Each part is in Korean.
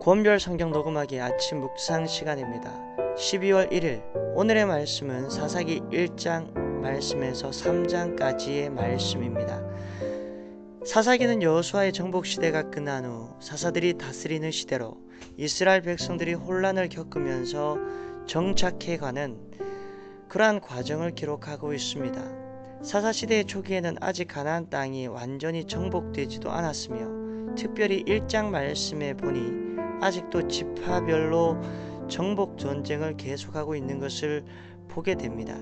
권별 성경 녹음하기 아침 묵상 시간입니다. 12월 1일 오늘의 말씀은 사사기 1장 말씀에서 3장까지의 말씀입니다. 사사기는 여호수아의 정복 시대가 끝난 후 사사들이 다스리는 시대로 이스라엘 백성들이 혼란을 겪으면서 정착해가는 그러한 과정을 기록하고 있습니다. 사사 시대의 초기에는 아직 가나안 땅이 완전히 정복되지도 않았으며 특별히 1장 말씀에 보니 아직도 지파별로 정복 전쟁을 계속하고 있는 것을 보게 됩니다.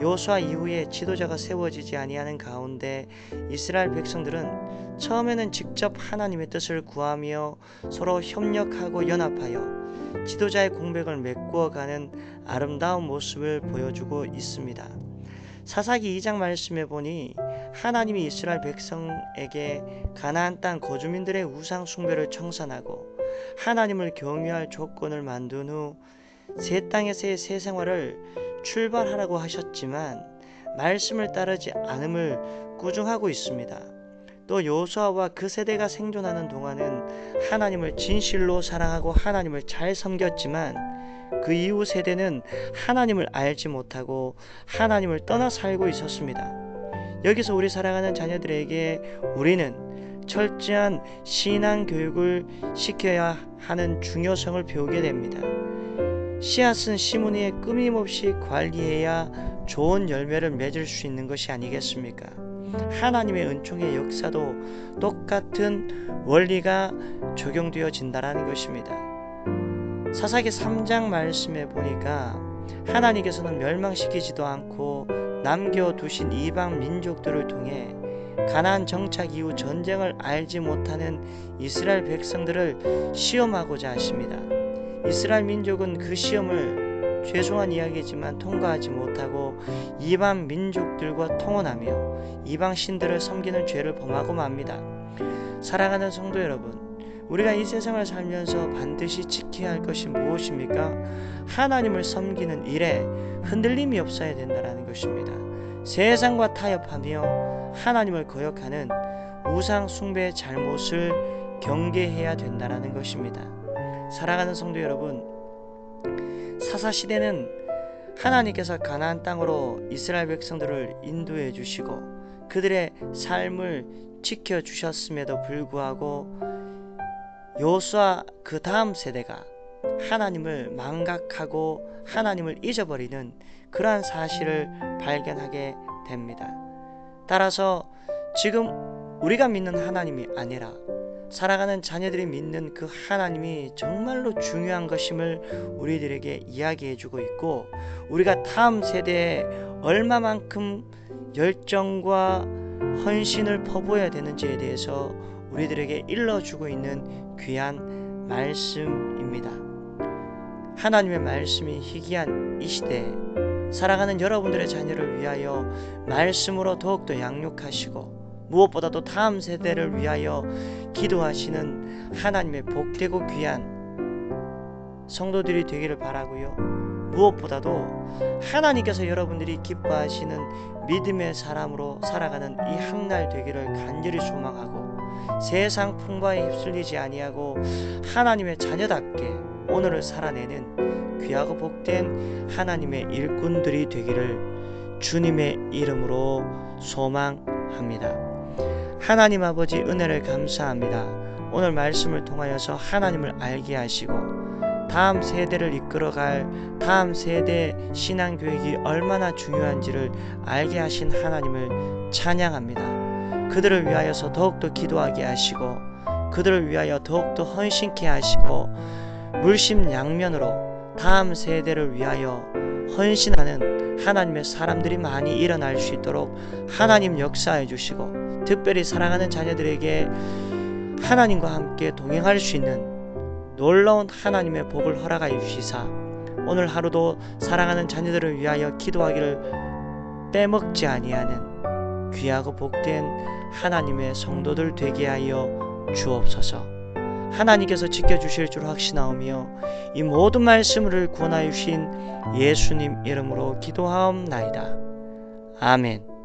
요수아 이후에 지도자가 세워지지 아니하는 가운데 이스라엘 백성들은 처음에는 직접 하나님의 뜻을 구하며 서로 협력하고 연합하여 지도자의 공백을 메꾸어가는 아름다운 모습을 보여주고 있습니다. 사사기 2장 말씀에 보니 하나님이 이스라엘 백성에게 가나안 땅 거주민들의 우상 숭배를 청산하고 하나님을 경유할 조건을 만든 후 새 땅에서의 새 생활을 출발하라고 하셨지만 말씀을 따르지 않음을 꾸중하고 있습니다. 또 요수아와 그 세대가 생존하는 동안은 하나님을 진실로 사랑하고 하나님을 잘 섬겼지만 그 이후 세대는 하나님을 알지 못하고 하나님을 떠나 살고 있었습니다. 여기서 우리 사랑하는 자녀들에게 우리는 철저한 신앙 교육을 시켜야 하는 중요성을 배우게 됩니다. 씨앗은 시무니에 끊임없이 관리해야 좋은 열매를 맺을 수 있는 것이 아니겠습니까? 하나님의 은총의 역사도 똑같은 원리가 적용되어진다라는 것입니다. 사사기 3장 말씀에 보니까 하나님께서는 멸망시키지도 않고 남겨두신 이방 민족들을 통해 가나안 정착 이후 전쟁을 알지 못하는 이스라엘 백성들을 시험하고자 하십니다. 이스라엘 민족은 그 시험을 죄송한 이야기지만 통과하지 못하고 이방 민족들과 통혼하며 이방 신들을 섬기는 죄를 범하고 맙니다. 사랑하는 성도 여러분, 우리가 이 세상을 살면서 반드시 지켜야 할 것이 무엇입니까? 하나님을 섬기는 일에 흔들림이 없어야 된다는 것입니다. 세상과 타협하며 하나님을 거역하는 우상 숭배의 잘못을 경계해야 된다는 것입니다. 사랑하는 성도 여러분, 사사 시대는 하나님께서 가나안 땅으로 이스라엘 백성들을 인도해 주시고 그들의 삶을 지켜 주셨음에도 불구하고 요수아 그 다음 세대가 하나님을 망각하고 하나님을 잊어버리는 그러한 사실을 발견하게 됩니다. 따라서 지금 우리가 믿는 하나님이 아니라 살아가는 자녀들이 믿는 그 하나님이 정말로 중요한 것임을 우리들에게 이야기해 주고 있고 우리가 다음 세대에 얼마만큼 열정과 헌신을 퍼부어야 되는지에 대해서 우리들에게 일러주고 있는 귀한 말씀입니다. 하나님의 말씀이 희귀한 이 시대에 살아가는 여러분들의 자녀를 위하여 말씀으로 더욱더 양육하시고 무엇보다도 다음 세대를 위하여 기도하시는 하나님의 복되고 귀한 성도들이 되기를 바라고요. 무엇보다도 하나님께서 여러분들이 기뻐하시는 믿음의 사람으로 살아가는 이 한 날 되기를 간절히 소망하고 세상 풍파에 휩쓸리지 아니하고 하나님의 자녀답게 오늘을 살아내는 귀하고 복된 하나님의 일꾼들이 되기를 주님의 이름으로 소망합니다. 하나님 아버지 은혜를 감사합니다. 오늘 말씀을 통하여서 하나님을 알게 하시고 다음 세대를 이끌어갈 다음 세대 신앙 교육이 얼마나 중요한지를 알게 하신 하나님을 찬양합니다. 그들을 위하여서 더욱더 기도하게 하시고 그들을 위하여 더욱더 헌신케 하시고 물심양면으로 다음 세대를 위하여 헌신하는 하나님의 사람들이 많이 일어날 수 있도록 하나님 역사해 주시고 특별히 사랑하는 자녀들에게 하나님과 함께 동행할 수 있는 놀라운 하나님의 복을 허락하여 주시사 오늘 하루도 사랑하는 자녀들을 위하여 기도하기를 빼먹지 아니하는 귀하고 복된 하나님의 성도들 되게 하여 주옵소서. 하나님께서 지켜주실 줄 확신하오며 이 모든 말씀을 구원하여 주신 예수님 이름으로 기도하옵나이다. 아멘.